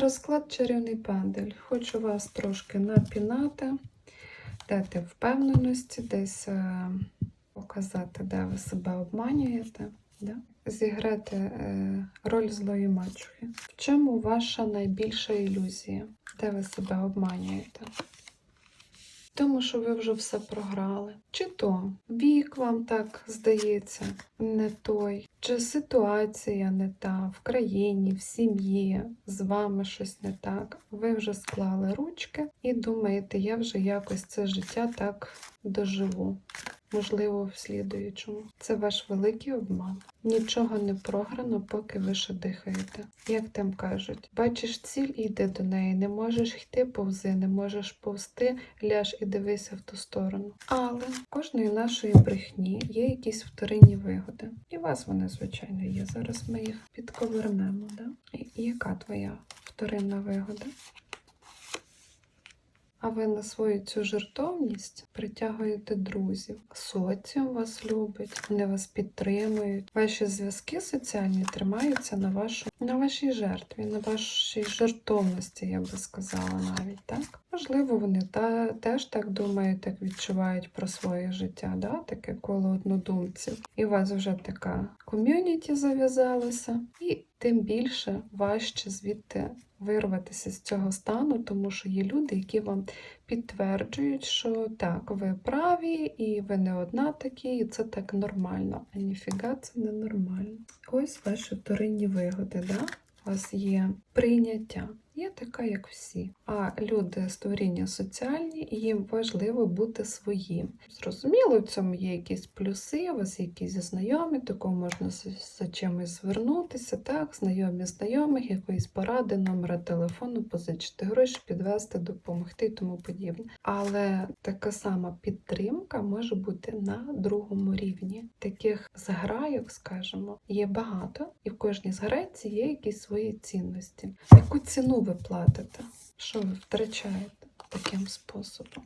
Розклад чарівний пендель. Хочу вас трошки напінати, дати впевненості, десь е, показати, де ви себе обманюєте. Да? Зіграти е, роль злої мачухи. В чому ваша найбільша ілюзія? Де ви себе обманюєте? Тому що ви вже все програли. Чи то вік вам так здається не той, чи ситуація не та в країні, в сім'ї, з вами щось не так. Ви вже склали ручки і думаєте, я вже якось це життя так доживу. Можливо, в слідуючому. Це ваш великий обман. Нічого не програно, поки ви ще дихаєте. Як там кажуть, бачиш ціль і йди до неї. Не можеш йти повзи, не можеш повзти, ляж і дивися в ту сторону. Але кожної нашої брехні є якісь вторинні вигоди. І вас вони, звичайно, є. Зараз ми їх підковернемо. Да? І яка твоя вторинна вигода? А ви на свою цю жертовність притягуєте друзів. Соціум вас любить, вони вас підтримують. Ваші зв'язки соціальні тримаються на вашу, на вашій жертві, на вашій жертовності, я би сказала навіть так. Можливо, вони та, теж так думають, так відчувають про своє життя, да? таке коло однодумців. І у вас вже така ком'юніті зав'язалася, і тим більше важче звідти вирватися з цього стану, тому що є люди, які вам підтверджують, що так, ви праві, і ви не одна такі, і це так нормально. А ніфіга це не нормально. Ось ваші вторинні вигоди. Да? У вас є прийняття. Я така, як всі. А люди створіння соціальні, і їм важливо бути своїм. Зрозуміло, в цьому є якісь плюси, у вас якісь знайомі, до кого можна за чимось звернутися, так, знайомі знайомих, якоїсь поради, номера телефону, позичити гроші, підвести, допомогти і тому подібне. Але така сама підтримка може бути на другому рівні. Таких зграйок, скажімо, є багато, і в кожній зграйці є якісь свої цінності. Яку ціну ви платите? Що ви втрачаєте таким способом?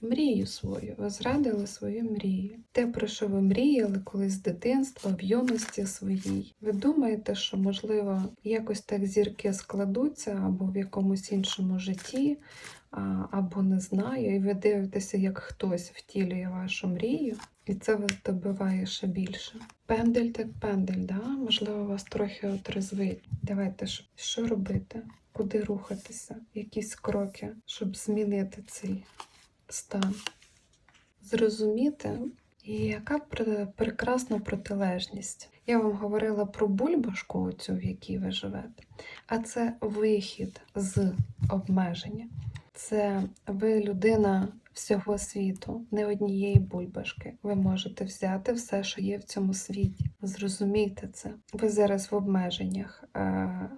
Мрію свою, ви зрадили свою мрію. Те, про що ви мріяли колись з дитинства, в юності своїй. Ви думаєте, що, можливо, якось так зірки складуться або в якомусь іншому житті, або не знаю, і ви дивитеся, як хтось втілює вашу мрію, і це вас добиває ще більше. Пендель так пендель, да? можливо, вас трохи отрезвить. Давайте що, робити? Куди рухатися? Якісь кроки, щоб змінити цей стан. Зрозуміти, яка прекрасна протилежність. Я вам говорила про бульбашку, цю, в якій ви живете, а це вихід з обмеження. Це ви людина всього світу, не однієї бульбашки. Ви можете взяти все, що є в цьому світі. Зрозумійте це. Ви зараз в обмеженнях.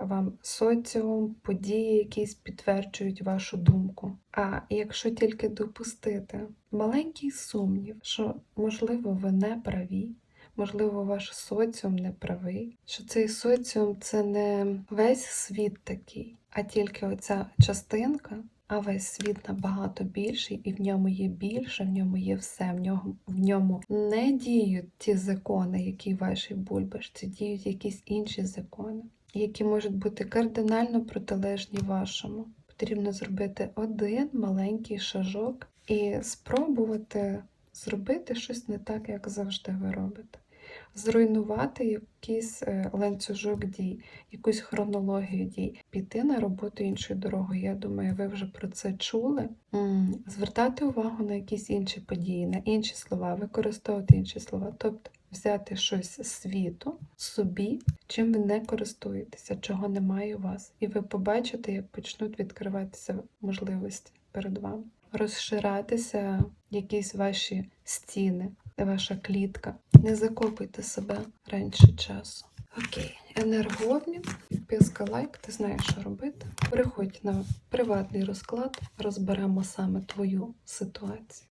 Вам соціум, події якісь підтверджують вашу думку. А якщо тільки допустити маленький сумнів, що можливо ви не праві. Можливо, ваш соціум не правий, що цей соціум це не весь світ такий, а тільки оця частинка, а весь світ набагато більший, і в ньому є більше, в ньому є все. В ньому, в ньому не діють ті закони, які в вашій бульбашці, діють якісь інші закони, які можуть бути кардинально протилежні вашому. Потрібно зробити один маленький шажок і спробувати зробити щось не так, як завжди ви робите. Зруйнувати якийсь е, ланцюжок дій, якусь хронологію дій, піти на роботу іншою дорогою. Я думаю, ви вже про це чули. Звертати увагу на якісь інші події, на інші слова, використовувати інші слова. Тобто взяти щось світу собі, чим ви не користуєтеся, чого немає у вас. І ви побачите, як почнуть відкриватися можливості перед вами. Розширатися якісь ваші стіни, ваша клітка. Не закопуйте себе раніше часу. Окей, енергообмін, підписка, лайк, ти знаєш, що робити. Приходь на приватний розклад, розберемо саме твою ситуацію.